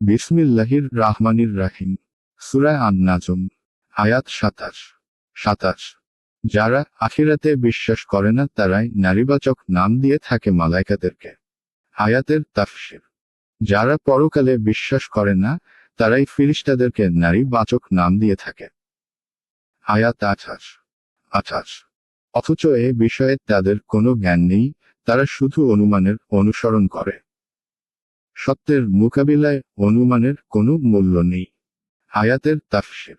বিসমিল্লাহির রাহমানির রাহিম। সুরায় আন নাজম আয়াত সাতাশ। সাতাশ। যারা আখিরাতে বিশ্বাস করে না, তারাই নারীবাচক নাম দিয়ে থাকে মালাইকাদেরকে। আয়াতের তাফসির। যারা পরকালে বিশ্বাস করে না, তারাই ফিরিস্তাদেরকে নারীবাচক নাম দিয়ে থাকে। আয়াত আঠাশ। আঠাশ। অথচ এ বিষয়ে তাদের কোনো জ্ঞান নেই, তারা শুধু অনুমানের অনুসরণ করে। সত্যের মোকাবিলায় অনুমানের কোনো মূল্য নেই। আয়াতের তাফসির।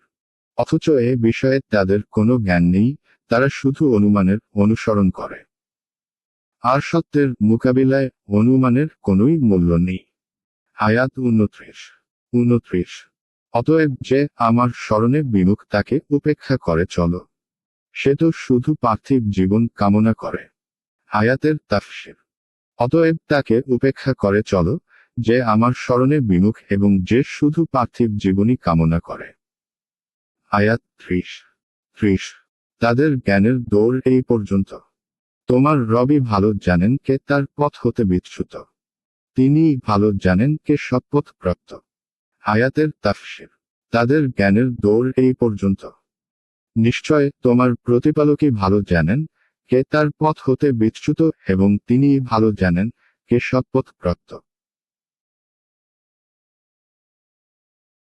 অথচ এ বিষয়ে তাদের কোনো জ্ঞান নেই, তারা শুধু অনুমানের অনুসরণ করে। আর সত্যের মোকাবিলায় অনুমানের কোনোই মূল্য নেই। আয়াত উনত্রিশ। উনত্রিশ। অতএব যে আমার স্মরণে বিমুখ তাকে উপেক্ষা করে চলো। সে তো শুধু পার্থিব জীবন কামনা করে। আয়াতের তাফসির। অতএব তাকে উপেক্ষা করে চলো যে আমার স্মরণে বিমুখ এবং যে শুধু পার্থিব জীবনই কামনা করে। আয়াত ত্রিশ ত্রিশ, তাদের জ্ঞানের দৌড় এই পর্যন্ত। তোমার রবি ভালো জানেন কে তার পথ হতে বিচ্যুত। তিনি ভালো জানেন কে সৎপথ প্রাপ্ত। আয়াতের তাফসির, তাদের জ্ঞানের দৌড় এই পর্যন্ত। নিশ্চয় তোমার প্রতিপালকই ভালো জানেন কে তার পথ হতে বিচ্যুত এবং তিনি ভালো জানেন কে সৎপথ প্রাপ্ত।